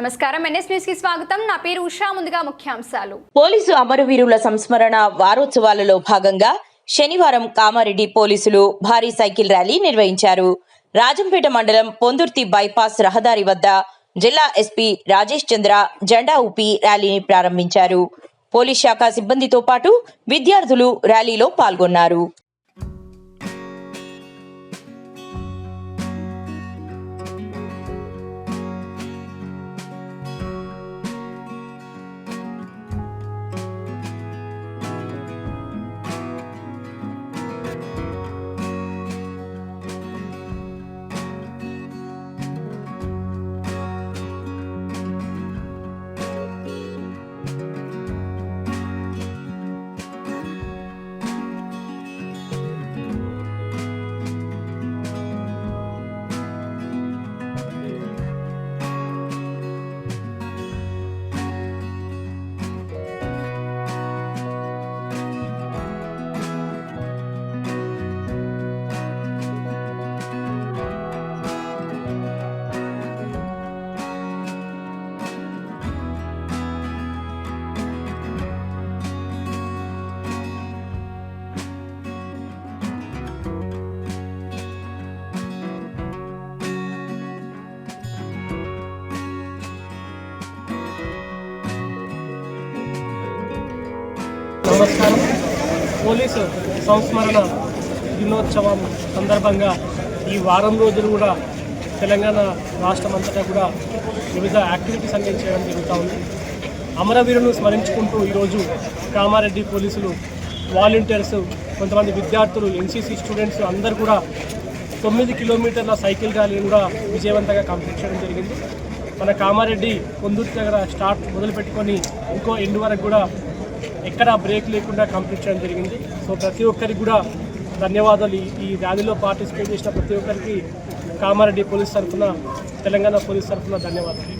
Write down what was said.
నమస్కారం. ఎన్ఎస్ న్యూస్కి స్వాగతం. నా పేరు ఉషా. ముందుగా ముఖ్యాంశాలు. పోలీసు అమరవీరుల సంస్మరణ వారోత్సవాలలో భాగంగా శనివారం కామారెడ్డి పోలీసులు భారీ సైకిల్ ర్యాలీ నిర్వహించారు. రాజంపేట మండలం పొందుర్తి బైపాస్ రహదారి వద్ద జిల్లా ఎస్పీ రాజేష్ చంద్ర జెండా ఊపి ర్యాలీని ప్రారంభించారు. పోలీస్ శాఖ సిబ్బందితో పాటు విద్యార్థులు ర్యాలీలో పాల్గొన్నారు. నమస్కారం. పోలీసు సంస్మరణ దినోత్సవం సందర్భంగా ఈ వారం రోజులు కూడా తెలంగాణ రాష్ట్రం అంతటా కూడా వివిధ యాక్టివిటీస్ అన్నీ చేయడం జరుగుతూ ఉంది. అమరవీరులను స్మరించుకుంటూ ఈరోజు కామారెడ్డి పోలీసులు వాలంటీర్స్ కొంతమంది విద్యార్థులు ఎన్సీసీ స్టూడెంట్స్ అందరు కూడా తొమ్మిది కిలోమీటర్ల సైకిల్ ర్యాలీని కూడా విజయవంతంగా కంప్లీట్ చేయడం జరిగింది. మన కామారెడ్డి కొందుర్తి దగ్గర స్టార్ట్ మొదలుపెట్టుకొని ఇంకో ఎండు వరకు కూడా ఎక్కడా బ్రేక్ లేకుండా కంప్లీట్ చేయడం జరిగింది. సో ప్రతి ఒక్కరికి కూడా ధన్యవాదాలు. ఈ- ఈ ర్యాలీలో పార్టిసిపేట్ చేసిన ప్రతి ఒక్కరికి కామారెడ్డి పోలీస్ తరఫున తెలంగాణ పోలీస్ తరఫున ధన్యవాదాలు.